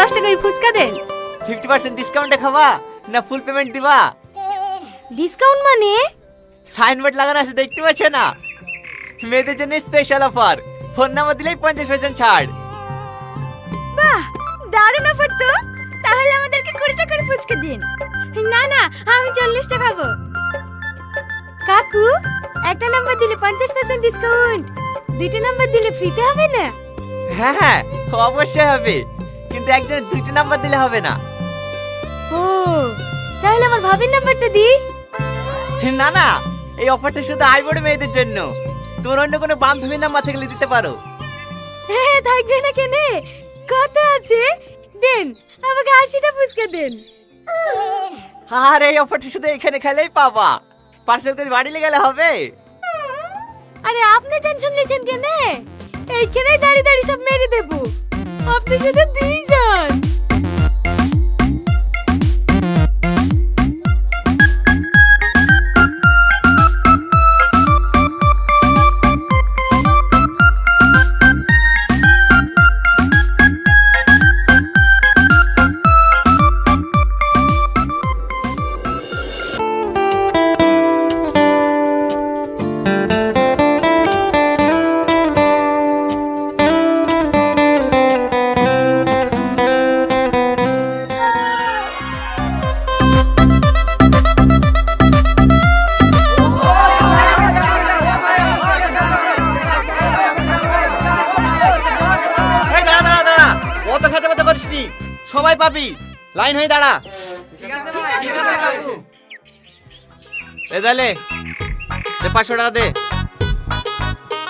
দশ টাকার ফুচকা দেন। Fifty percent ডিসকাউন্টে খাবা না ফুল পেমেন্ট দিবা? ডিসকাউন্ট মানে? সাইনবোর্ড লাগানো আছে দেখতে পাচ্ছ না? মেয়েদের জন্য স্পেশাল অফার ফোন নাম্বার দিলেই পঞ্চাশ পার্সেন্ট ছাড়। বাহ দারুণ অফার তো। তাহলে আমাদেরকে কুড়ি টাকার ফুচকা দিন। না না আমি চল্লিশটা খাব। কাকু একটা নাম্বার দিলে পঞ্চাশ পার্সেন্ট ডিসকাউন্ট দুইটা নাম্বার দিলে ফ্রিতে হবে না? হ্যাঁ হ্যাঁ অবশ্যই হবে। কিন্তু একজনের দুটো নাম্বার দিলে হবে না। ও তাহলে আমার ভাবির নাম্বারটা দিই না না এই অফারটা শুধু আইবড় মেয়েদের জন্য। তোর অন্য কোনো বান্ধবীর নাম্বার থাকলে দিতে পারো। হ্যাঁ থাকবে না কেনে? কত আছে? দেন আমাকে আশিটা ফুচকা দেন। আর এই অফারটা শুধু এখানে খেলেই পাবা। পার্সেল করে বাড়ি গেলে হবে। আরে আপনি টেনশন নিয়েছেন কেনে? এইখানেই দাঁড়িয়ে দাঁড়িয়ে সব মেরে দেবো। আপনি শুধু দিয়ে খেতে নি সবাই পাবি। লাইন হয়ে দাঁড়া। এ তাহলে দে পাঁচশো টাকা দে।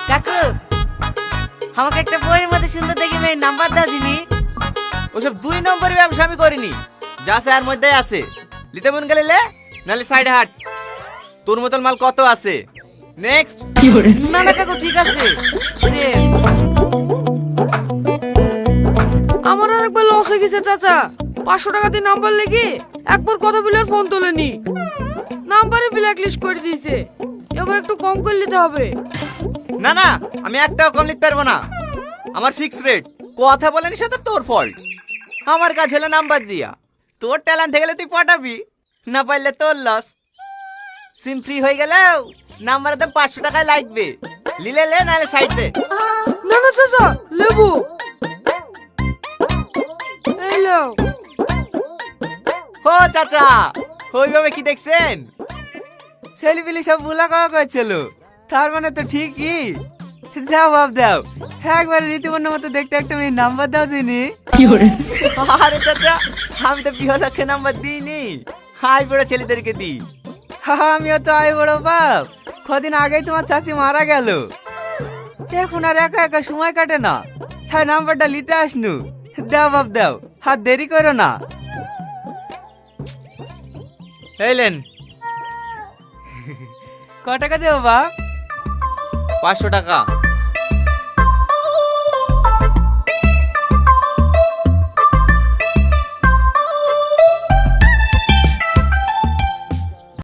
কাকু আমাকে একটা বইয়ের মধ্যে সুন্দর দেখে মেয়ে নাম্বার দাও যিনি। ওসব দুই নম্বরের ব্যবসা আমি করিনি। যা আছে আর মধ্যে আছে। লিতে মন গেলে লে নাহলে সাইড হাট। তোর মতন মাল কত আছে? নেক্সট না না কাকু ঠিক আছে। একবার লস হয়ে গেছে চাচা। পাঁচশো টাকা দিয়ে নাম্বার লেগে একবার কথা বলে আর ফোন তোলেনি। নাম্বারে ব্ল্যাক লিস্ট করে দিয়েছে। এবার একটু কম করে নিতে হবে। না না আমি একটাও কম লিখতে পারব না। আমার ফিক্স রেট কথা বলেনি সেটা তোর ফল্ট আমার কাজ হলো নাম্বার দিয়া। তোর ট্যালেন্ট গেলে তুই পটাবি। না পারলে তোর লস সিম ফ্রি হয়ে গেলেও নাম্বারে তো পাঁচশো টাকায় লাগবে। লিলে লে নাহলে সাইড দে। না না চাচা লেবু। ও চাচা ওইভাবে কি দেখছেন? ছেলেপিলি সব বুলা করছিল। তার মানে তো ঠিকই। দাও বাপ দাও। একবার রীতিমন্য মতো দেখতে একটা মেয়ে নাম্বার দাও দিনি আরে চাচা আমি তো বিহলক্ষে নাম্বার দিইনি। হাই বড় ছেলেদেরকে দিই। আমিও তো আই বড় বাপ। কদিন আগেই তোমার চাচি মারা গেল। এখন আর একা একা সময় কাটে না। তাই নাম্বারটা নিতে আসনু। দাও বাপ দাও। হাত দেরি করো না। এইলেন ক টাকা দেবো বাপ? পাঁচশো টাকা।